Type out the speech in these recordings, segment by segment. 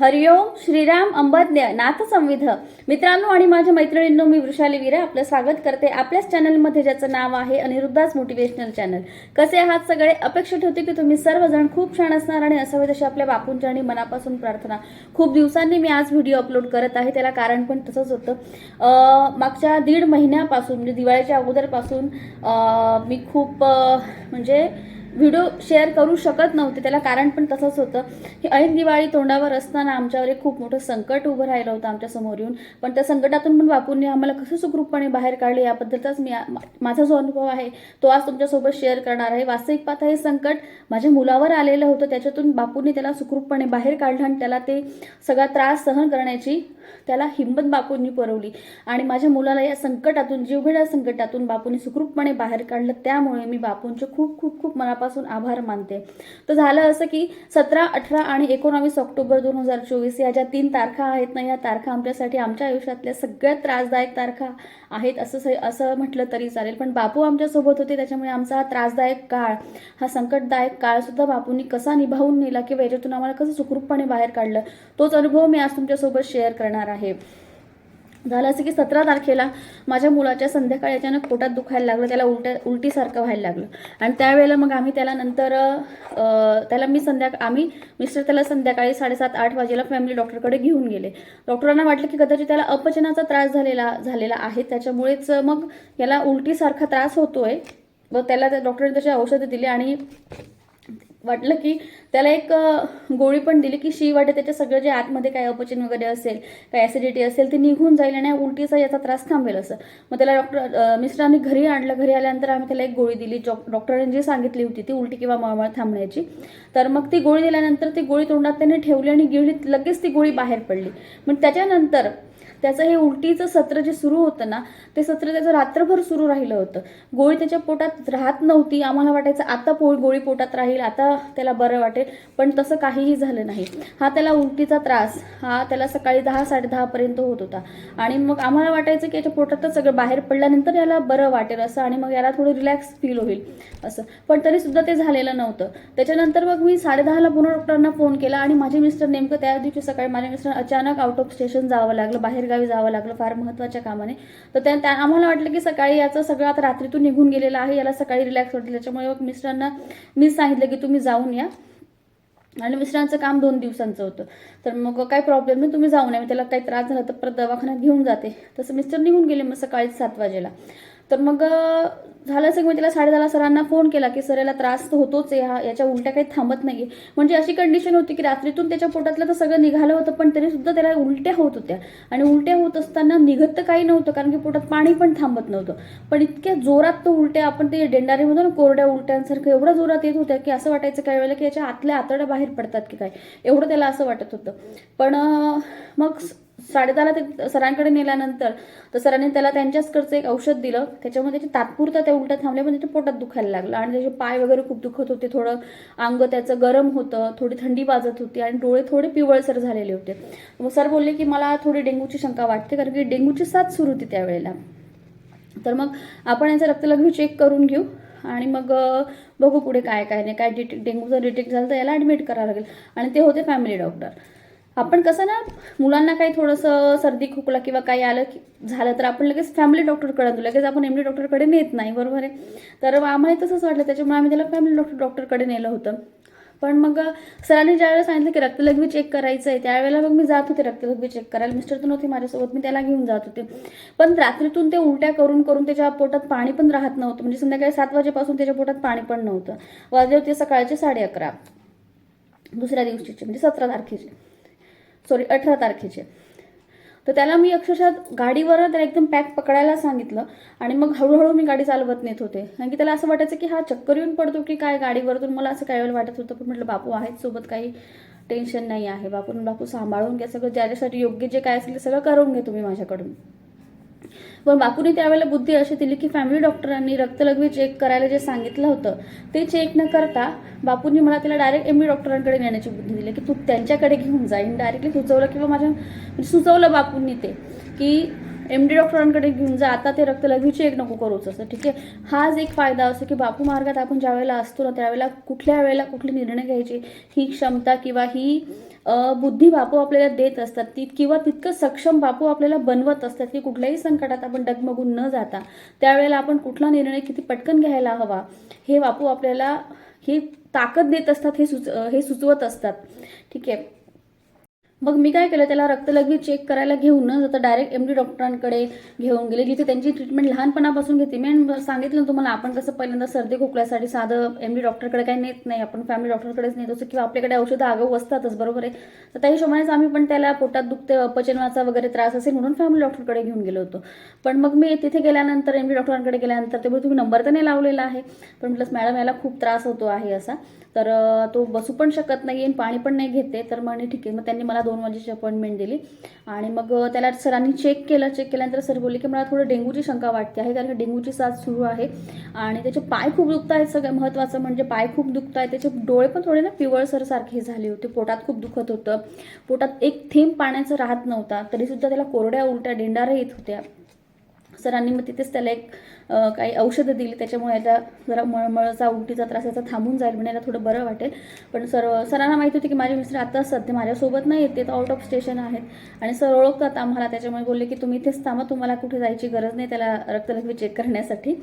हरिओम श्रीराम अंबज्ञ नाथ संविध मित्रांनो आणि माझ्या मैत्रिणींनो मी वृषाली वीरा आपलं स्वागत करते आपल्याच चॅनलमध्ये ज्याचं नाव आहे अनिरुद्धाच मोटिवेशनल चॅनल. कसे आहात सगळे? अपेक्षित ठेवते की तुम्ही सर्वजण खूप छान असणार आणि असावे तशी आपल्या बापूंच्या आणि मनापासून प्रार्थना. खूप दिवसांनी मी आज व्हिडिओ अपलोड करत आहे त्याला कारण पण तसंच होतं. मागच्या दीड महिन्यापासून म्हणजे दिवाळीच्या अगोदरपासून मी खूप म्हणजे व्हिडिओ शेअर करू शकत नव्हते. त्याला कारण पण तसंच होतं. की ऐन दिवाळी तोंडावर असताना आमच्यावर एक खूप मोठं संकट उभं राहिलं होतं आमच्यासमोर येऊन. पण त्या संकटातून पण बापूंनी आम्हाला कसं सुखरूपपणे बाहेर काढले याबद्दलचाच मी माझा जो अनुभव आहे तो आज तुमच्यासोबत शेअर करणार आहे. वास्तविक पाहता हे संकट माझ्या मुलावर आलेलं होतं. त्याच्यातून बापूंनी त्याला सुखरूपपणे बाहेर काढलं आणि त्याला ते सगळा त्रास सहन करण्याची त्याला हिंमत बापूंनी पुरवली. आणि माझ्या मुलाला या संकटातून जीवघेड्या संकटातून बापूंनी सुखरूपपणे बाहेर काढलं. त्यामुळे मी बापूंचे खूप खूप खूप मनापासून आभार मानते. तर झालं असं की सतरा अठरा आणि एकोणावीस ऑक्टोबर दोन हजार चोवीस या ज्या तीन तारखा आहेत ना या तारखा आमच्यासाठी आमच्या आयुष्यातल्या सगळ्यात त्रासदायक तारखा आहेत असं असं म्हटलं तरी चालेल. पण बापू आमच्यासोबत होते त्याच्यामुळे आमचा हा त्रासदायक काळ हा संकटदायक काळसुद्धा बापूंनी कसा निभावून नेला किंवा याच्यातून आम्हाला कसं सुखरूपपणे बाहेर काढलं तोच अनुभव मी आज तुमच्यासोबत शेअर करणार आहे. झालं असं की सतरा तारखेला माझ्या मुलाच्या संध्याकाळी अचानक पोटात दुखायला लागलं त्याला उलट्या उलटीसारखं व्हायला लागलं. आणि त्यावेळेला मग आम्ही त्याला नंतर त्याला मी संध्याकाळ आम्ही मिस्टर त्याला संध्याकाळी साडेसात आठ वाजेला फॅमिली डॉक्टरकडे घेऊन गेले. डॉक्टरांना वाटलं की कदाचित त्याला अपचनाचा त्रास झालेला झालेला आहे. त्याच्यामुळेच मग याला उलटीसारखा त्रास होतोय. व त्याला त्या डॉक्टरने तशी औषधं दिली आणि वाटलं की त्याला एक गोळी पण दिली की शी वाटे त्याच्या सगळं जे आतमध्ये काय अपचन वगैरे असेल काय ॲसिडिटी असेल ते निघून जाईल आणि उलटीचा याचा त्रास थांबेल असं. मग त्याला डॉक्टर मिस्टरांनी घरी आणलं घरी आल्यानंतर आम्ही त्याला एक गोळी दिली. डॉक्टरांनी जी सांगितली होती ती उलटी किंवा मळमळ थांबण्याची. तर मग ती गोळी दिल्यानंतर ती गोळी तोंडात त्याने ठेवली आणि गिळीत लगेच ती गोळी बाहेर पडली. मग त्याच्यानंतर त्याचं हे उलटीचं सत्र जे सुरू होतं ना ते सत्र त्याचं रात्रभर सुरू राहिलं होतं. गोळी त्याच्या पोटात राहत नव्हती आम्हाला वाटायचं आता पोळी गोळी पोटात राहील आता त्याला बरं वाटेल पण तसं काहीही झालं नाही. हा त्याला उलटीचा त्रास हा त्याला सकाळी दहा साडेदहापर्यंत होत होता. आणि मग आम्हाला वाटायचं की याच्या पोटातच सगळं बाहेर पडल्यानंतर याला बरं वाटेल असं आणि मग याला थोडं रिलॅक्स फील होईल असं. पण तरी सुद्धा ते झालेलं नव्हतं. त्याच्यानंतर मग मी साडेदहाला पुन्हा डॉक्टरांना फोन केला आणि माझे मिस्टर नेमकं त्या दिवशी सकाळी माझ्या मिस्टर अचानक आउट ऑफ स्टेशन जावं लागलं बाहेर बाहेरगावी जावं लागलं फार महत्त्वाच्या कामाने. तर त्या त्या- आम्हाला वाटलं की सकाळी याचं सगळं आता रात्रीतून निघून गेलेलं आहे याला सकाळी रिलॅक्स वाटेल. त्याच्यामुळे मग मिस्टरांना मी सांगितलं की तुम्ही जाऊन या. आणि मिस्टरांचं काम दोन दिवसांचं होतं. तर मग काही प्रॉब्लेम नाही तुम्ही जाऊन या. मी त्याला काही त्रास झाला तर परत दवाखान्यात घेऊन जाते. तसं मिस्टर निघून गेले मग सकाळी सात वाजेला. तर मग झालं असं की मी त्याला साडेदहाला सरांना फोन केला की सर याला त्रास तर होतोच आहे हा याच्या उलट्या काही थांबत नाही म्हणजे अशी कंडिशन होती की रात्रीतून त्याच्या पोटातलं तर सगळं निघालं होतं पण तरी सुद्धा त्याला उलट्या होत होत्या. आणि उलट्या होत असताना निघत तर काही नव्हतं कारण की पोटात पाणी पण थांबत नव्हतं. पण इतक्या जोरात तो उलट्या आपण ते डेंडारीमधून कोरड्या उलट्यांसारखं एवढ्या जोरात येत होत्या की असं वाटायचं काही वेळेला की याच्या आतल्या आतड्या बाहेर पडतात की काय. एवढं त्याला असं वाटत होतं. पण मग साडेदहाला ते सरांकडे नेल्यानंतर तर सरांनी त्याला त्यांच्याचकडचं एक औषध दिलं. त्याच्यामध्ये त्याची तात्पुरता त्या उलट्या थांबल्या पण त्याच्या पोटात दुखायला लागलं. आणि त्याचे पाय वगैरे खूप दुखत होते. थोडं अंग त्याचं गरम होतं थोडी थंडी वाजत होती आणि डोळे थोडे पिवळसर झालेले होते. मग सर बोलले की मला थोडी डेंग्यूची शंका वाटते कारण की डेंग्यूची साथ सुरू होती त्यावेळेला. तर मग आपण यांचं रक्तलघवी चेक करून घेऊ आणि मग बघू पुढे काय काय नाही. काय डिटेक डेंग्यूचं डिटेक्ट झालं तर याला ॲडमिट करावं लागेल. आणि ते होते फॅमिली डॉक्टर आपण कसं ना मुलांना काही थोडंसं सर्दी खोकला किंवा काही आलं की झालं तर आपण लगेच फॅमिली डॉक्टरकडे आणतो. लगेच आपण एम डी डॉक्टरकडे नेत नाही बरोबर आहे? तर आम्हाला तसंच वाटलं. त्याच्यामुळे आम्ही त्याला फॅमिली डॉक्टर डॉक्टरकडे नेलं होतं. पण मग सरांनी ज्यावेळेला सांगितलं की रक्तलघवी चेक करायचं आहे त्यावेळेला मग मी जात होते रक्तलघवी चेक करायला. मिस्टर तर नव्हते माझ्यासोबत मी त्याला घेऊन जात होते. पण रात्रीतून ते उलट्या करून करून त्याच्या पोटात पाणी पण राहत नव्हतं. म्हणजे संध्याकाळी सात वाजेपासून त्याच्या पोटात पाणी पण नव्हतं. वाजले होते सकाळचे साडे अकरा. दुसऱ्या दिवशीचे म्हणजे सतरा तारखेचे. सॉरी अठरा तारखेचे. तर त्याला मी अक्षरशः गाडीवर त्याला एकदम पॅक पकडायला सांगितलं आणि मग हळूहळू मी गाडी चालवत नेत होते. कारण की त्याला असं वाटायचं की हा चक्कर येऊन पडतो की काय गाडीवरतून? मला असं काही वेळेला वाटत होतं पण म्हटलं बापू आहेत सोबत काही टेन्शन नाही आहे. बापून बापू सांभाळून घ्या सगळं. ज्याच्यासाठी योग्य जे काय असेल ते सगळं करून घे तुम्ही माझ्याकडून. पण बापूने त्यावेळेला बुद्धी अशी दिली की फॅमिली डॉक्टरांनी रक्तलघवी चेक करायला जे सांगितलं होतं ते चेक न करता बापूंनी मला त्याला डायरेक्ट एम डॉक्टरांकडे नेण्याची बुद्धी दिली की तू त्यांच्याकडे घेऊन जाईन डायरेक्टली सुचवलं किंवा माझ्या म्हणजे सुचवलं बापूंनी ते की एम डी डॉक्टरांकडे घेऊन जा आता ते रक्त लघवीची एक नको करूच असं ठीक आहे? हाच एक फायदा असतो की बापू मार्गात आपण ज्या वेळेला असतो ना त्यावेळेला कुठल्या वेळेला कुठले निर्णय घ्यायचे ही क्षमता किंवा ही बुद्धी बापू आपल्याला देत असतात ती किंवा तितकं सक्षम बापू आपल्याला बनवत असतात की कुठल्याही संकटात आपण डगमगून न जाता त्यावेळेला आपण कुठला निर्णय किती पटकन घ्यायला हवा हे बापू आपल्याला हे ताकद देत असतात हे सुच हे सुचवत असतात ठीक आहे? मग मी काय केलं त्याला रक्त लगेच चेक करायला घेऊन न जाता डायरेक्ट एम डी डॉक्टरांकडे घेऊन गेले जिथे त्यांची ट्रीटमेंट लहानपणापासून घेते. मी सांगितलं ना तुम्हाला आपण कसं पहिल्यांदा सर्दी खोकल्यासाठी साधं एम डी डॉक्टरकडे काही नेत नाही आपण फॅमिली डॉक्टरकडेच नेत असतो किंवा आपल्याकडे औषधं आगाऊ असतातच बरोबर आहे? तर त्या हिशोबानेच आम्ही पण त्याला पोटात दुखते अपचनाचा वगैरे त्रास असेल म्हणून फॅमिली डॉक्टरकडे घेऊन गेलो होतो. पण मग मी तिथे गेल्यानंतर एम डी डॉक्टरांकडे गेल्यानंतर ते तुम्ही नंबर तर नाही लावलेला आहे. पण प्लस मॅडम याला खूप त्रास होतो आहे असा. तर तो बसू पण शकत नाही आणि पाणी पण नाही घेते तर म्हणे ठीक आहे. मग त्यांनी मला दोन वाजेची अपॉइंटमेंट दिली. आणि मग त्याला सरांनी चेक केलं. चेक केल्यानंतर सर बोलले की मला थोडं डेंग्यूची शंका वाटते आहे कारण की डेंग्यूची साथ सुरू आहे. आणि त्याचे पाय खूप दुखत आहेत. सगळं महत्त्वाचं म्हणजे पाय खूप दुखत आहेत. त्याचे डोळे पण थोडे ना पिवळसरसारखे झाले होते. पोटात खूप दुखत होतं. पोटात एक थेंब पाण्याचं राहत नव्हता. तरीसुद्धा त्याला कोरड्या उलट्या डेंडाऱ्या येत होत्या. सरांनी मग तिथेच त्याला एक काही औषधं दिली त्याच्यामुळे याला जरा मळमळचा उलटीचा त्रास याचा थांबून जाईल म्हणजे याला थोडं बरं वाटेल. पण सर सरांना माहिती होती की माझे मिस्टर आता सध्या माझ्यासोबत नाही येते आउट ऑफ स्टेशन आहेत. आणि सर ओळखतात आम्हाला त्याच्यामुळे बोलले की तुम्ही इथेच थांबा तुम्हाला कुठे जायची गरज नाही त्याला रक्तलघवी चेक करण्यासाठी.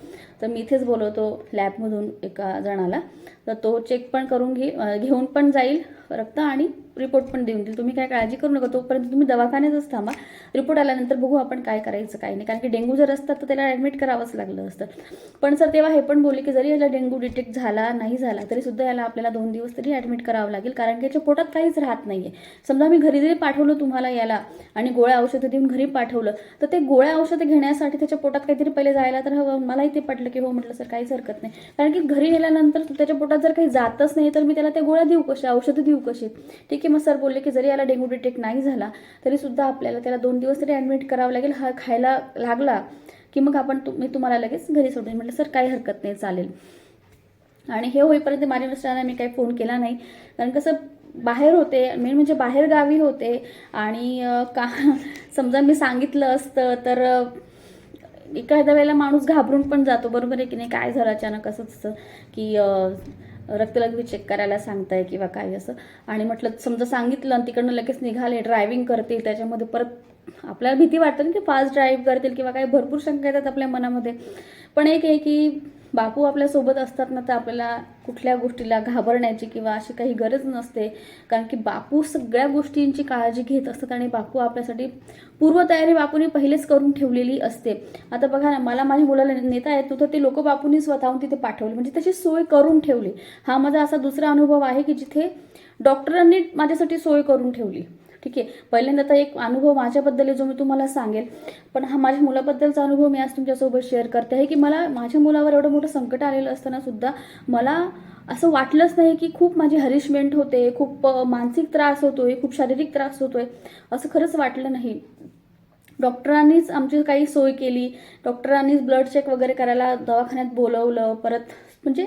तर मी इथेच बोलवतो लॅबमधून एका जणाला. तर तो चेक पण करून घे घेऊन पण जाईल रक्त आणि रिपोर्ट पण देऊन देईल. तुम्ही काय काळजी करू नका तोपर्यंत तुम्ही दवाखान्यातच थांबा. रिपोर्ट आल्यानंतर बघू आपण काय करायचं काय नाही. कारण की डेंग्यू जर असतात तर त्याला ॲडमिट करावंच लागलं. असतं. पण सर तेव्हा हे पण बोलले की जरी याला डेंग्यू डिटेक्ट झाला नाही झाला तरी सुद्धा याला आपल्याला दोन दिवस तरी ॲडमिट करावं लागेल कारण की याच्या पोटात काहीच राहत नाही आहे समजा मी घरी जरी पाठवलं तुम्हाला याला आणि गोळ्या औषधं देऊन घरी पाठवलं तर ते गोळ्या औषधं घेण्यासाठी त्याच्या पोटात काहीतरी पहिले जायला तर हवं. मलाही ते पटलं की हो म्हटलं सर काहीच हरकत नाही. कारण की घरी गेल्यानंतर त्याच्या पोटात जर काही जातच नाही तर मी त्याला त्या गोळ्या देऊ कशा? औषधं देऊ कशी? ठीक आहे मग सर बोलले की जरी याला डेंग्यू डिटेक्ट नाही झाला तरी सुद्धा आपल्याला त्याला दोन दिवस तरी ॲडमिट करावं लागेल. हा खायला लागला की मग आपण तु- मी तुम्हाला लगेच घरी सोडून म्हटलं सर काही हरकत नाही चालेल. आणि हे होईपर्यंत माझ्या मिस्टरांना मी काही फोन केला नाही. कारण कसं बाहेर होते मेन म्हणजे बाहेर गावी होते. आणि का समजा मी सांगितलं असतं तर एखाद्या वेळेला माणूस घाबरून पण जातो. बरोबर आहे की नाही? काय झालं अचानक असंच की रक्तलघवी चेक करायला सांगताय किंवा काय असं. आणि म्हटलं समजा सांगितलं आणि तिकडनं लगेच निघाले ड्रायव्हिंग करतील त्याच्यामध्ये परत आपल्याला भीती वाटते ना की फास्ट ड्राईव्ह करतील किंवा काही भरपूर शंका येतात आपल्या मनामध्ये. पण एक आहे की बापू आपल्यासोबत असतात ना तर आपल्याला कुठल्या गोष्टीला घाबरण्याची किंवा अशी काही गरज नसते. कारण की बापू सगळ्या गोष्टींची काळजी घेत असतात आणि बापू आपल्यासाठी पूर्वतयारी बापूने पहिलेच करून ठेवलेली असते. आता बघा ना मला माझ्या मुलाला नेता येत तर ते लोक बापूंनी स्वतःहून तिथे पाठवले. म्हणजे त्याची सोय करून ठेवली. हा माझा असा दुसरा अनुभव आहे की जिथे डॉक्टरांनी माझ्यासाठी सोय करून ठेवली. ठीक आहे. पहिल्यांदा तर एक अनुभव माझ्याबद्दल आहे जो मी तुम्हाला सांगेल. पण हा माझ्या मुलाबद्दलचा अनुभव मी आज तुमच्यासोबत शेअर करते आहे की मला माझ्या मुलावर एवढं मोठं संकट आलेलं असताना सुद्धा मला असं वाटलंच नाही की खूप माझी हरिशमेंट होते खूप मानसिक त्रास होतोय खूप शारीरिक त्रास होतोय असं खरंच वाटलं नाही. डॉक्टरांनीच आमची काही सोय केली. डॉक्टरांनीच ब्लड चेक वगैरे करायला दवाखान्यात बोलवलं. परत म्हणजे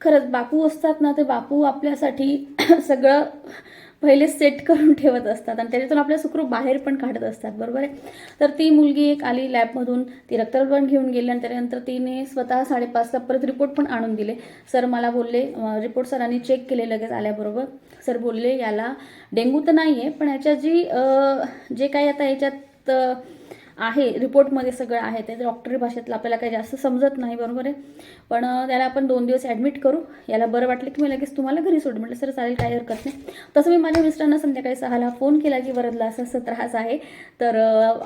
खरंच बापू असतात ना ते बापू आपल्यासाठी सगळं पहिले सेट करून ठेवत असतात आणि त्याच्यातून आपल्या सुखरूप बाहेर पण काढत असतात बरोबर आहे? तर ती मुलगी एक आली लॅबमधून ती रक्तल घेऊन गेली आणि त्यानंतर तिने स्वतः साडेपाचला परत रिपोर्ट पण आणून दिले. सर मला बोलले रिपोर्ट सरांनी चेक केले लगेच आल्याबरोबर. सर बोलले याला डेंग्यू तर नाही आहे पण याच्या जी जे काही आता याच्यात आहे रिपोर्टमध्ये सगळं आहे ते डॉक्टरी भाषेतलं आपल्याला काही जास्त समजत नाही बरोबर आहे? पण त्याला आपण दोन दिवस ॲडमिट करू. याला बरं वाटलं की मी लगेच तुम्हाला घरी सोड म्हटलं सर चालेल काही हरकत नाही. तसं मी माझ्या मिस्टरांना संध्याकाळी सहाला फोन केला की वरदला असं असं त्रास आहे. तर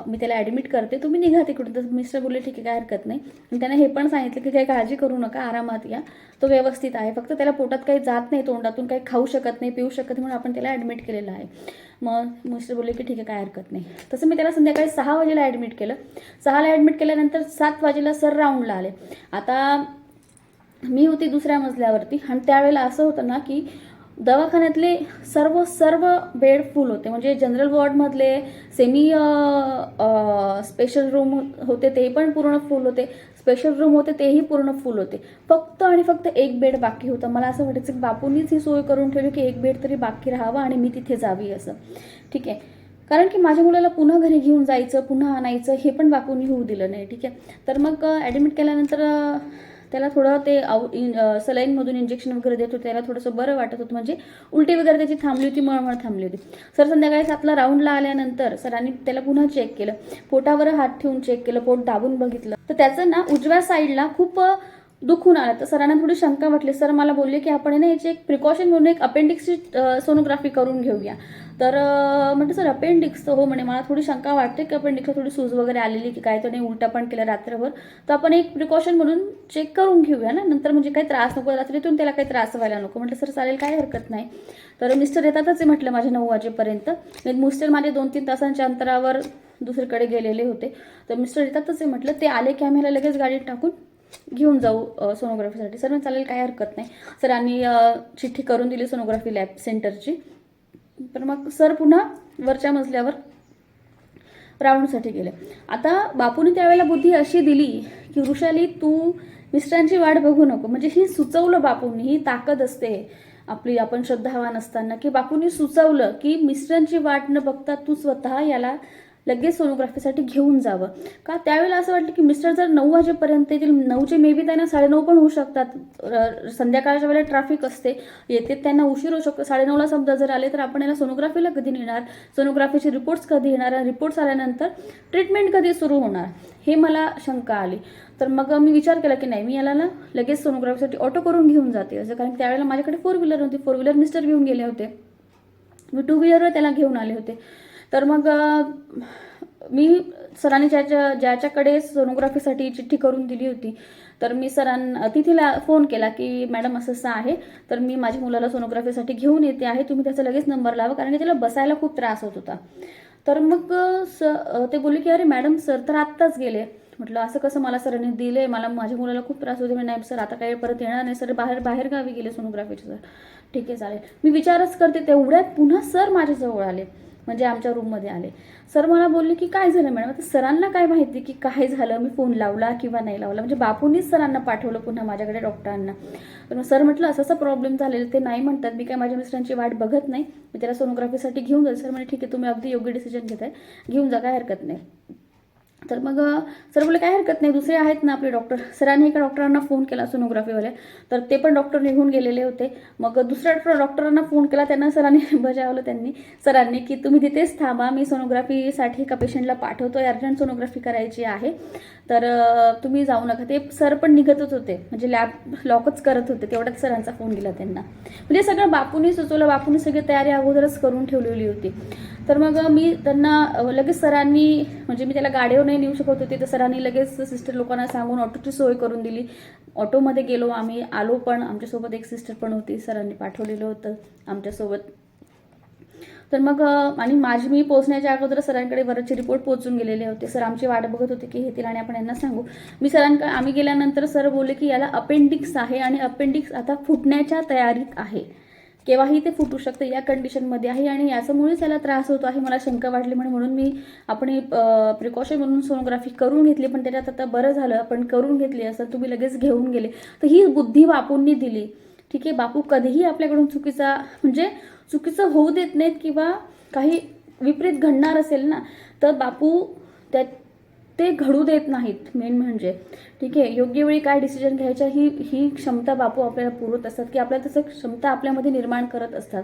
मी त्याला ॲडमिट करते. तुम्ही निघा तिकडून. तर मिस्टर बोलले ठीक आहे काय हरकत नाही. आणि त्याने हे पण सांगितलं की काही काळजी करू नका आरामात या. तो व्यवस्थित आहे. फक्त त्याला पोटात काही जात नाही तोंडातून काही खाऊ शकत नाही पिऊ शकत म्हणून आपण त्याला ॲडमिट केलेलं आहे. मग मिस्टर बोलले की ठीक आहे काय हरकत नाही. तसं मी त्याला संध्याकाळी सहा वाजेला ॲडमिट केलं. सहाला ॲडमिट केल्यानंतर सात वाजेला सर राऊंडला आले. आता मी होती दुसऱ्या मजल्यावरती आणि त्यावेळेला असं होतं ना की दवाखान्यातले सर्व सर्व बेड फुल होते. म्हणजे जनरल वॉर्डमधले सेमी स्पेशल रूम होते ते पण पूर्ण फुल होते. स्पेशल रूम होते तेही पूर्ण फुल होते. फक्त आणि फक्त एक बेड बाकी होतं. मला असं वाटायचं की बापूंनीच ही सोय करून ठेवली की एक बेड तरी बाकी राहावा आणि मी तिथे जावी असं. ठीक आहे. कारण की माझ्या मुलाला पुन्हा घरी घेऊन जायचं पुन्हा आणायचं हे पण बापूंनी होऊ दिलं नाही. ठीक आहे. तर मग ॲडमिट केल्यानंतर त्याला थोडं ते आउ इन सलाईनमधून इंजेक्शन वगैरे देत होते त्याला थोडंसं बरं वाटत होतं. म्हणजे उलटी वगैरे त्याची थांबली होती मळमळ थांबली होती. सर संध्याकाळी सातला राऊंडला आल्यानंतर सरांनी त्याला पुन्हा चेक केलं. पोटावर हात ठेवून चेक केलं पोट दाबून बघितलं. तर त्याचं ना उजव्या साईडला खूप दुखून आलं. तर सरांना थोडी शंका वाटली. सर मला बोलले की आपण ना याची एक प्रिकॉशन म्हणून एक अपेंडिक्सची सोनोग्राफी करून घेऊया. तर अं, म्हटलं सर अपेंडिक्स तर हो म्हणे मला थोडी शंका वाटते की अपेंडिक्सला थोडी सूज वगैरे आलेली की काय तर नाही उलटा पण केलं रात्रभर. तर आपण एक प्रिकॉशन म्हणून चेक करून घेऊया ना नंतर म्हणजे काही त्रास नको रात्रीतून त्याला काही त्रास व्हायला नको. म्हटलं सर चालेल काय हरकत नाही. तर मिस्टर येतातच आहे म्हटलं माझ्या नऊ वाजेपर्यंत. मिस्टर माझे दोन तीन तासांच्या अंतरावर दुसरीकडे गेलेले होते. तर मिस्टर येतातच आहे म्हटलं ते आले की आम्ही ह्याला लगेच गाडीत टाकून घेऊन जाऊ सोनोग्राफीसाठी सर मग चालेल काय हरकत नाही. सरांनी चिठ्ठी करून दिली सोनोग्राफी लॅब सेंटरची तर मग सर पुन्हा वरच्या मजल्यावर राऊंडसाठी गेले. आता बापूने त्यावेळेला बुद्धी अशी दिली की वृषाली तू मिस्टरांची वाट बघू नको. म्हणजे ही सुचवलं बापूंनी ही ताकद असते आपली. आपण श्रद्धावान असताना की बापूंनी सुचवलं की मिस्टरांची वाट न बघता तू स्वतः याला लगेच सोनोग्राफीसाठी घेऊन जावं. का त्यावेळेला असं वाटलं की मिस्टर जर नऊ वाजेपर्यंत येतील नऊचे मे बी त्यांना साडेनऊ पण होऊ शकतात. संध्याकाळच्या वेळेला ट्रॅफिक असते येते त्यांना उशीर होऊ शकतो. साडेनऊला समजा जर आले तर आपण याला सोनोग्राफीला कधी नेणार? सोनोग्राफीचे रिपोर्ट्स कधी येणार? रिपोर्ट्स आल्यानंतर ट्रीटमेंट कधी सुरू होणार? हे मला शंका आली. तर मग मी विचार केला की नाही मी याला ना लगेच सोनोग्राफीसाठी ऑटो करून घेऊन जाते. असं कारण त्यावेळेला माझ्याकडे फोर व्हीलर होती. फोर व्हीलर मिस्टर घेऊन गेले होते. मी टू व्हीलरवर त्याला घेऊन आले होते. तर मग मी सरांनी ज्याच्या ज्याच्याकडे सोनोग्राफीसाठी चिठ्ठी करून दिली होती तर मी सरांना तिथेला फोन केला की मॅडम असं असं आहे तर मी माझ्या मुलाला सोनोग्राफीसाठी घेऊन येते आहे तुम्ही त्याचा लगेच नंबर लावा कारण की त्याला बसायला खूप त्रास होत होता. तर मग स ते बोलले की अरे मॅडम सर तर आत्ताच गेले. म्हटलं असं कसं मला सरांनी दिले मला माझ्या मुलाला खूप त्रास होते म्हणजे नाही सर आता काही परत येणार नाही सर बाहेर बाहेर गावी गेले सोनोग्राफीचे सर. ठीक आहे चालेल. मी विचारच करते तेवढ्यात पुन्हा सर माझ्याजवळ आले. म्हणजे आमच्या रूममध्ये आले. सर मला बोलले की काय झालं मॅडम आता सरांना काय माहिती की काय झालं? मी फोन लावला किंवा नाही लावला? म्हणजे बापूंनीच सरांना पाठवलं पुन्हा माझ्याकडे डॉक्टरांना तर सर म्हटलं असं असं प्रॉब्लेम झालेलं ते नाही म्हणतात. मी काय माझ्या मिस्टरांची वाट बघत नाही. मी त्याला सोनोग्राफीसाठी घेऊन जाईल. सर म्हणजे ठीक आहे तुम्ही अगदी योग्य डिसिजन घेताय. घेऊन जा काय हरकत नाही. तर मग सर बोलले काय हरकत नाही दुसरे आहेत ना आपले डॉक्टर सरांनी एका डॉक्टरांना फोन केला सोनोग्राफीवाले तर ते पण डॉक्टर निघून गेलेले होते. मग दुसऱ्या डॉक्टर डॉक्टरांना फोन केला त्यांना सरांनी बजावलं त्यांनी. सरांनी की तुम्ही तिथेच थांबा मी सोनोग्राफीसाठी एका पेशंटला पाठवतो अर्जंट सोनोग्राफी करायची आहे. तर तुम्ही जाऊ नका. ते सर पण निघतच होते. म्हणजे लॅब लॉकच करत होते. तेवढ्यात सरांचा फोन गेला त्यांना. म्हणजे सगळं बापूनी सुचवलं. बापूने सगळी तयारी अगोदरच करून ठेवलेली होती. तर मग मी त्यांना लगेच सरांनी म्हणजे मी त्याला गाडीवर नाही नेऊ शकत होते. तर सरांनी लगेच सिस्टर लोकांना सांगून ऑटोची सोय करून दिली. ऑटोमध्ये गेलो आम्ही. आलो पण. आमच्यासोबत एक सिस्टर पण होती. सरांनी पाठवलेलं होतं. आमच्यासोबत तर मग आणि माझी मी पोहोचण्याच्या अगोदर सरांकडे वरचे रिपोर्ट पोहोचून गेलेले होते. सर आमची वाट बघत होते की येतील आणि आपण यांना सांगू. मी सरांकडे आम्ही गेल्यानंतर सर बोलले की याला अपेंडिक्स आहे आणि अपेंडिक्स आता फुटण्याच्या तयारीत आहे. केव्हाही ते फुटू शकतं या कंडिशनमध्ये आहे आणि याच्यामुळेच याला त्रास होतो आहे मला शंका वाटली म्हणून. म्हणून मी आपण प्रिकॉशन म्हणून सोनोग्राफी करून घेतली पण त्याच्यात आता बरं झालं आपण करून घेतली असं तुम्ही लगेच घेऊन गेले. तर ही बुद्धी बापूंनी दिली. ठीक आहे बापू कधीही आपल्याकडून चुकीचा म्हणजे चुकीचं होऊ देत नाहीत किंवा काही विपरीत घडणार असेल ना तर बापू त्या ते घडू देत नाहीत. मेन म्हणजे. ठीक आहे योग्य वेळी काय डिसिजन घ्यायच्या ही ही क्षमता बापू आपल्याला पुरवत असतात की आपल्याला तसं क्षमता आपल्यामध्ये निर्माण करत असतात.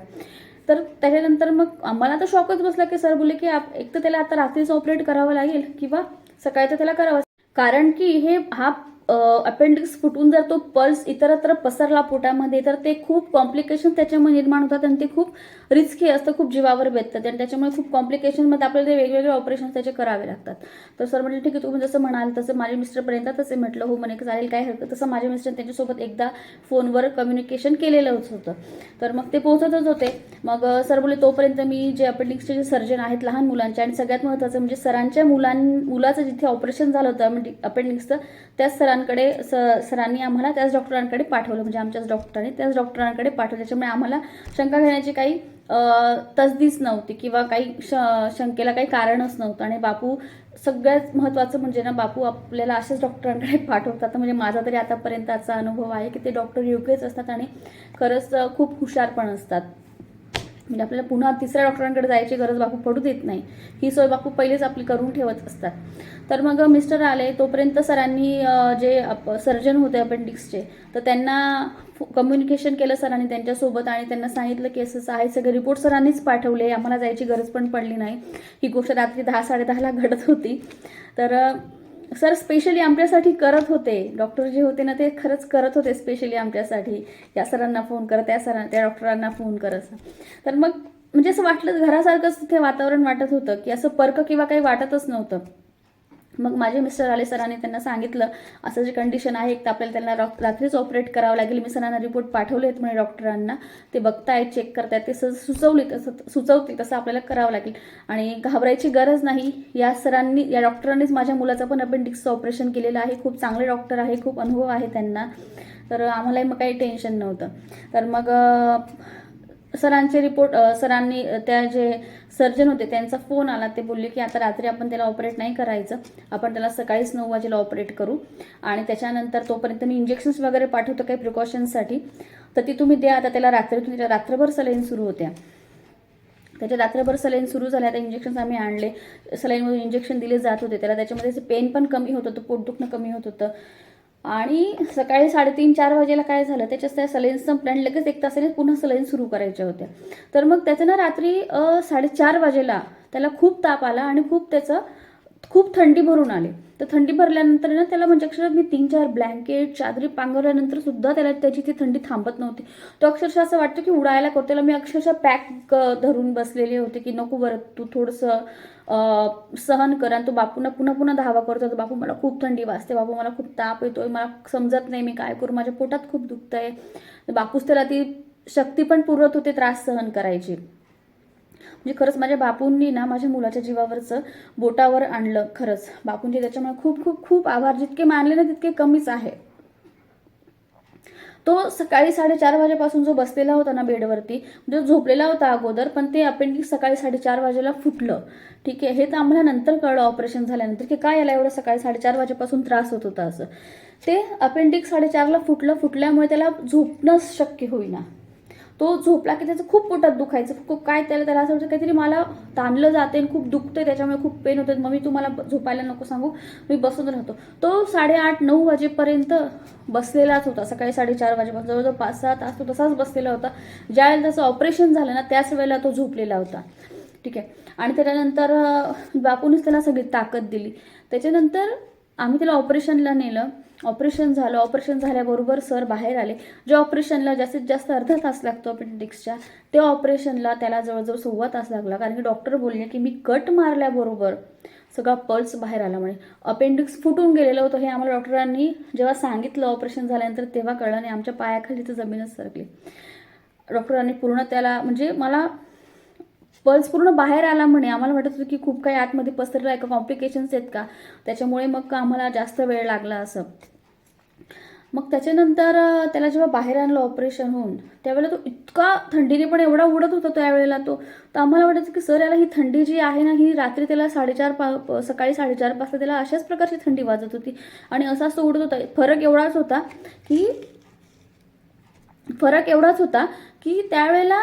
तर त्याच्यानंतर मग आम्हाला तर शॉकच बसला की सर बोलले की आप एक तर त्याला आता रात्रीच ऑपरेट करावं लागेल किंवा सकाळचं त्याला करावं कारण की हे हा अपेंडिक्स फुटून जर तो पल्स इतरत्र पसरला पोटामध्ये तर ते खूप कॉम्प्लिकेशन त्याच्यामुळे निर्माण होतात आणि ते खूप रिस्की असतं खूप जीवावर बेततात. आणि त्याच्यामुळे खूप कॉम्प्लिकेशनमध्ये आपल्याला ते वेगवेगळे ऑपरेशन त्याचे करावे लागतात. तर सर म्हटलं ठीक आहे तुम्ही जसं म्हणाल तसं माझ्या मिस्टरपर्यंत तसं म्हटलं. हो म्हणे चालेल काय हरकत तसं माझ्या मिस्टर त्यांच्यासोबत एकदा फोनवर कम्युनिकेशन केलेलंच होतं. तर मग ते पोहोचतच होते. मग सर बोले तोपर्यंत मी जे अपेंडिक्सचे जे सर्जन आहेत लहान मुलांचे आणि सगळ्यात महत्त्वाचं म्हणजे सरांच्या मुलां मुलाचं जिथे ऑपरेशन झालं होतं म्हणजे अपेंडिक्सचं त्याच डॉक्टरांकडे स सरांनी आम्हाला त्याच डॉक्टरांकडे पाठवलं म्हणजे आमच्याच डॉक्टरांनी त्याच डॉक्टरांकडे पाठवलं. त्याच्यामुळे आम्हाला शंका घेण्याची काही अ, तसदीच नव्हती किंवा काही श शंकेला काही कारणच नव्हतं. आणि बापू सगळ्यात महत्त्वाचं म्हणजे ना बापू आपल्याला अशाच डॉक्टरांकडे पाठवतात. म्हणजे माझा तरी आतापर्यंतचा अनुभव आहे की ते डॉक्टर योग्यच असतात आणि खरंच खूप हुशार पण असतात. म्हणजे आपल्याला पुन्हा तिसऱ्या डॉक्टरांकडे जायची गरज बापू पडू देत नाही. ही सोय बापू पहिलेच आपली करून ठेवत असतात. तर मग मिस्टर आले तोपर्यंत सरांनी जे सर्जन होते अपेंडिक्सचे तर त्यांना कम्युनिकेशन केलं सरांनी त्यांच्यासोबत आणि त्यांना सांगितलं की असं आहे सगळे रिपोर्ट सरांनीच पाठवले आम्हाला जायची गरज पण पडली नाही. ही गोष्ट रात्री दहा साडेदहाला घडत होती. तर सर स्पेशली आमच्यासाठी करत होते. डॉक्टर जे होते ना ते खरंच करत होते स्पेशली आमच्यासाठी. या सरांना फोन करत त्या सरांना त्या डॉक्टरांना फोन करत तर मग म्हणजे असं वाटलं घरासारखंच तिथे वातावरण वाटत होतं की असं पर्क किंवा काही वाटतच नव्हतं. मग माझे मिस्टर आले सरांनी त्यांना सांगितलं असं जे कंडिशन आहे एक तर आपल्याला त्यांना रॉ- रात्रीच ऑपरेट करावं लागेल. मी सरांना रिपोर्ट पाठवले आहेत म्हणे डॉक्टरांना ते बघतायत चेक करतायत. ते स सुचवले तसं सुचवतील तसं आपल्याला करावं लागेल. आणि घाबरायची गरज नाही. या सरांनी या डॉक्टरांनीच माझ्या मुलाचं पण अपेंडिक्सचं ऑपरेशन केलेलं आहे. खूप चांगले डॉक्टर आहे. खूप अनुभव आहे त्यांना. तर आम्हालाही मग काही टेन्शन नव्हतं. तर मग सरांचे रिपोर्ट सरांनी त्या जे सर्जन होते त्यांचा फोन आला ते बोलले की आता रात्री आपण त्याला ऑपरेट नाही करायचं. आपण त्याला सकाळीच नऊ वाजेला ऑपरेट करू. आणि त्याच्यानंतर तोपर्यंत मी इंजेक्शन्स वगैरे पाठवतो काही प्रिकॉशन्ससाठी तर ती तुम्ही द्या आता त्याला रात्रीतून त्याच्या रात्रभर सलाईन सुरू होत्या. त्याच्या रात्रभर सलाईन सुरू झाल्या त्या इंजेक्शन्स आम्ही आणले. सलाईनमधून इंजेक्शन दिले जात होते त्याला त्याच्यामध्ये पेन पण कमी होत होतं पोट दुखणं कमी होत होतं. आणि सकाळी साडेतीन चार वाजेला काय झालं त्याच्यात त्या सलाईन संपल्या आणि लगेच एक तासाने पुन्हा सलाईन सुरू करायच्या होत्या. तर मग त्याचं ना रात्री साडेचार वाजेला त्याला खूप ताप आला आणि खूप त्याचं खूप थंडी भरून आले. तर थंडी भरल्यानंतर ना त्याला म्हणजे अक्षरशः मी तीन चार ब्लँकेट चादरी पांघरल्यानंतर सुद्धा त्याला त्याची ती थंडी थांबत नव्हती. तो अक्षरशः असं वाटतं की उडायला करतो त्याला मी अक्षरशः पॅक धरून बसलेले होते की नको बरं तू थोडंसं सहन कर आणि तो बापूंना पुन्हा पुन्हा धावा करत होता. बापू मला खूप थंडी वाजते. बापू मला खूप ताप येतोय. मला समजत नाही मी काय करू. माझ्या पोटात खूप दुखतं आहे बापूच त्याला ती शक्ती पण पुरवत होते त्रास सहन करायची. म्हणजे खरंच माझ्या बापूंनी ना माझ्या मुलाच्या जीवावरचं बोटावर आणलं खरंच. बापूंचे त्याच्यामुळे खूप खूप खूप आभार. जितके मानले ना तितके कमीच आहे. तो सकाळी साडेचार वाजेपासून जो बसलेला होता ना बेडवरती जो झोपलेला होता अगोदर पण ते अपेंडिक्स सकाळी साडेचार वाजेला फुटलं. ठीक आहे हे तर आम्हाला नंतर कळलं ऑपरेशन झाल्यानंतर की काय याला एवढं सकाळी साडेचार वाजेपासून त्रास होत होता असं. ते अपेंडिक्स साडेचारला फुटलं फुटल्यामुळे त्याला झोपणंच शक्य होईना. तो झोपला की त्याचं खूप पोटात दुखायचं. खूप काय त्याला त्याला असं वाटतं काहीतरी मला ताणलं जाते आणि खूप दुखतंय त्याच्यामुळे खूप पेन होते मग मी तुम्हाला झोपायला नको सांगू. मी बसून राहतो. तो साडेआठ नऊ वाजेपर्यंत बसलेलाच होता. सकाळी साडेचार वाजेपासून जवळजवळ पाच सहा तास तो तसाच बसलेला होता. ज्या वेळेला त्याचं ऑपरेशन झालं ना त्याच वेळेला तो झोपलेला होता. ठीक आहे? आणि त्याच्यानंतर बापूनच त्याला सगळी ताकद दिली. त्याच्यानंतर आम्ही त्याला ऑपरेशनला नेलं. ऑपरेशन झालं. ऑपरेशन झाल्याबरोबर सर बाहेर आले. ज्या ऑपरेशनला जास्तीत जास्त अर्धा तास लागतो अपेंडिक्सच्या त्या ऑपरेशनला त्याला जवळजवळ सव्वा तास लागला. कारण की डॉक्टर बोलले की मी कट मारल्याबरोबर सगळा पल्स बाहेर आला म्हणे. अपेंडिक्स फुटून गेलेलं होतं हे आम्हाला डॉक्टरांनी जेव्हा सांगितलं ऑपरेशन झाल्यानंतर तेव्हा कळलं आणि आमच्या पायाखाली तर जमीनच सरकली. डॉक्टरांनी पूर्ण त्याला म्हणजे मला पल्स पूर्ण बाहेर आला म्हणे. आम्हाला वाटत होतं की खूप काही आतमध्ये पसरलं आहे का? कॉम्प्लिकेशन्स आहेत का? त्याच्यामुळे मग आम्हाला जास्त वेळ लागला असं? मग त्याच्यानंतर त्याला जेव्हा बाहेर आणलं ऑपरेशन होऊन त्यावेळेला तो इतका थंडीने पण एवढा उडत होता त्यावेळेला तो तर आम्हाला वाटायचं की सर याला ही थंडी जी आहे ना ही रात्री त्याला साडेचार पा सकाळी साडेचार वाजता त्याला अशाच प्रकारची थंडी वाजत होती. आणि असाच तो उडत होता. फरक एवढाच होता की फरक एवढाच होता की त्यावेळेला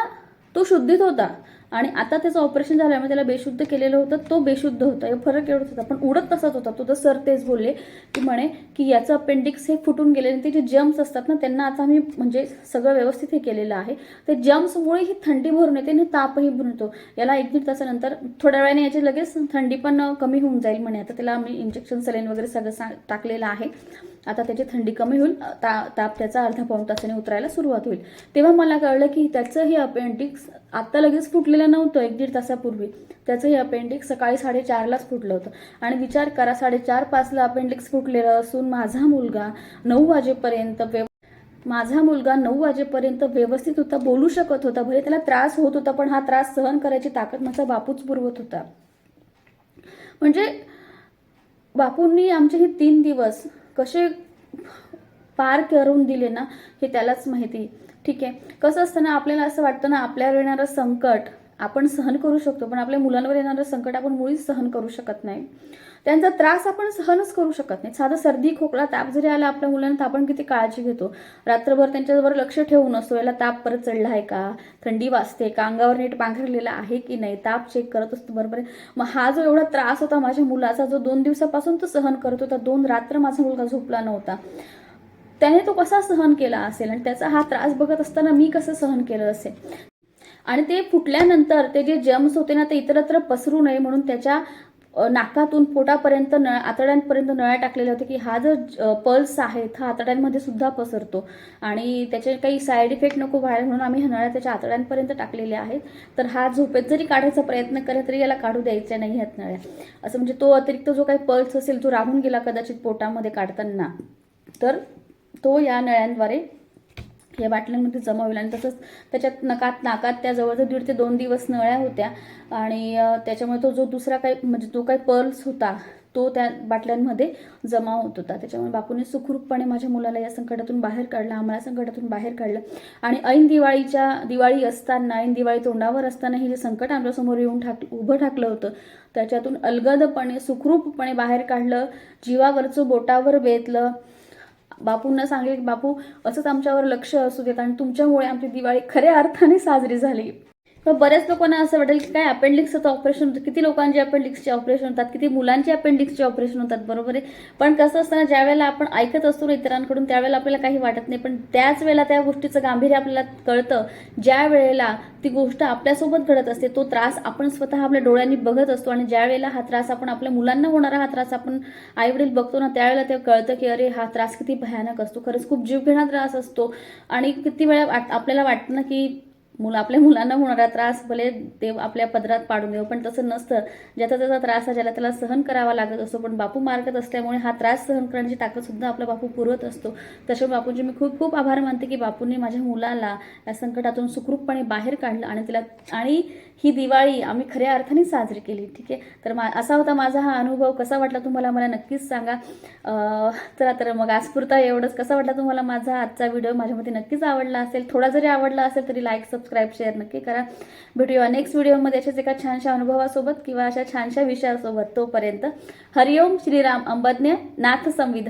तो शुद्धीत होता. आणि आता त्याचं ऑपरेशन झाल्यामुळे त्याला बेशुद्ध केलेलं होतं तो बेशुद्ध होता. हे फरक एवढंच होता. पण उडत तसाच होता. तो तर सर तेच बोलले की म्हणे की याचं अपेंडिक्स हे फुटून गेले आणि ते जे जम्स असतात ना त्यांना आता आम्ही म्हणजे सगळं व्यवस्थित हे केलेलं आहे. ते जम्समुळे ही थंडी भरून येते आणि तापही भरून येतो. याला एक दीड तासानंतर थोड्या वेळाने याची लगेच थंडी पण कमी होऊन जाईल म्हणे. आता त्याला आम्ही इंजेक्शन सलाईन वगैरे सगळं सा टाकलेलं आहे. आता त्याची थंडी कमी होईल ता ताप त्याचा अर्धा पाऊण तासाने उतरायला सुरुवात होईल. तेव्हा मला कळलं की त्याचं हे अपेंडिक्स आत्ता लगेच फुटलेलं नव्हतं एक दीड तासापूर्वी. त्याचं हे अपेंडिक्स सकाळी साडेचारलाच फुटलं होतं. आणि विचार करा साडेचार पाचला अपेंडिक्स फुटलेलं असून माझा मुलगा नऊ वाजेपर्यंत व्यव माझा मुलगा नऊ वाजेपर्यंत व्यवस्थित होता बोलू शकत होता भले त्याला त्रास होत होता पण हा त्रास सहन करायची ताकद माझा बापूच पुरवत होता. म्हणजे बापूंनी आमचे हे तीन दिवस कसे पार करून दिले ना हे त्यालाच माहिती. ठीक आहे. कसं असतं ना आपल्याला असं वाटतं ना आपल्यावर येणारं संकट आपण सहन करू शकतो पण आपल्या मुलांवर येणारं संकट आपण मुळीच सहन करू शकत नाही. त्यांचा त्रास आपण सहनच करू शकत नाही. साधा सर्दी खोकला ताप जरी आला आपल्या मुलांना तर आपण किती काळजी घेतो? रात्रभर त्यांच्यावर लक्ष ठेवून असतो याला ताप परत चढला आहे का? थंडी वाजते का? अंगावर नीट पांघरलेला आहे की नाही? ताप चेक करत असतो बरोबर आहे? मग हा जो एवढा त्रास होता माझ्या मुलाचा जो दोन दिवसापासून तो सहन करत होता दोन रात्र माझा मुलगा झोपला नव्हता. त्याने तो कसा सहन केला असेल? आणि त्याचा हा त्रास बघत असताना मी कसं सहन केलं असेल? आणि ते फुटल्यानंतर ते जे जम्स होते ना ते इतरत्र पसरू नये म्हणून त्याच्या नाकातून पोटापर्यंत नळ आतड्यांपर्यंत नळ्या टाकलेल्या होत्या की हा जो पल्स आहे हा आतड्यांमध्ये सुद्धा पसरतो. आणि त्याचे काही साईड इफेक्ट नको व्हायला म्हणून आम्ही नळ्या त्याच्या आतड्यांपर्यंत टाकलेल्या आहेत. तर हा झोपेत जरी काढायचा प्रयत्न केला तरी याला काढू द्यायच्या नाही ह्यात नळ्या. असं म्हणजे तो अतिरिक्त जो काही पल्स असेल तो राहून गेला कदाचित पोटामध्ये काढताना. तर तो या नळ्यांद्वारे या बाटल्यांमध्ये जमा होईल. आणि तसंच त्याच्यात नकात नाकात त्या जवळजवळ दीड ते दोन दिवस नळ्या होत्या. आणि त्याच्यामुळे तो जो दुसरा काही म्हणजे जो काही पर्ल्स होता तो त्या बाटल्यांमध्ये जमा होत होता. त्याच्यामुळे बापूने सुखरूपपणे माझ्या मुलाला या संकटातून बाहेर काढलं आम्हाला संकटातून बाहेर काढलं. आणि ऐन दिवाळीच्या दिवाळी असताना ऐन दिवाळी तोंडावर असताना हे जे संकट आमच्यासमोर येऊन ठाक उभं ठाकलं होतं त्याच्यातून अलगदपणे सुखरूपपणे बाहेर काढलं जीवावरचं बोटावर बेतलं बापूंना सांगेल की बापू असंच आमच्यावर लक्ष असू देत आणि तुमच्यामुळे आमची दिवाळी खऱ्या अर्थाने साजरी झाली. तर बऱ्याच लोकांना असं वाटेल की काय अपेंडिक्सचं ऑपरेशन होतं. किती लोकांचे अपेंडिक्सचे ऑपरेशन होतात? किती मुलांचे अपेंडिक्सचे ऑपरेशन होतात? बरोबर आहे? पण कसं असताना ज्या वेळेला आपण ऐकत असतो ना इतरांकडून त्यावेळेला आपल्याला काही वाटत नाही. पण त्याच वेळेला त्या गोष्टीचं गांभीर्य आपल्याला कळतं. ज्या वेळेला ती गोष्ट आपल्यासोबत घडत असते तो त्रास आपण स्वतः आपल्या डोळ्यांनी बघत असतो. आणि ज्या वेळेला हा त्रास आपण आपल्या मुलांना होणारा हा त्रास आपण आईवडील बघतो ना त्यावेळेला ते कळतं की अरे हा त्रास किती भयानक असतो. खरंच खूप जीवघेणा त्रास असतो. आणि किती वेळा वाट आपल्याला वाटतं ना की मुलं आपल्या मुलांना होणारा त्रास भले देव आपल्या पदरात पाडून देऊ पण तसं नसतं. ज्याचा त्याचा त्रास आहे ज्याला त्याला सहन करावा लागत असतो पण बापू मार्गत असल्यामुळे हा त्रास सहन करण्याची ताकदसुद्धा आपला बापू पुरवत असतो. त्याच्यामुळे बापूंचे मी खूप खूप आभार मानते की बापूंनी माझ्या मुलाला या संकटातून सुखरूपपणे बाहेर काढलं आणि तिला आणि ही दिवाळी आम्ही खऱ्या अर्थाने साजरी केली ठीक आहे? तर मा असा होता माझा हा अनुभव. कसा वाटला तुम्हाला मला नक्कीच सांगा. चला तर मग आजपुरता एवढंच. कसा वाटला तुम्हाला माझा आजचा व्हिडिओ? माझ्यामध्ये नक्कीच आवडला असेल. थोडा जरी आवडला असेल तरी लाईक सबस्क्राईब शेअर नक्की करा. भेटूया नेक्स्ट व्हिडिओमध्ये अशाच एका छानशा अनुभवासोबत किंवा अशा छानशा विषयासोबत तोपर्यंत हरिओम श्रीराम अंबज्ञ नाथ संविध.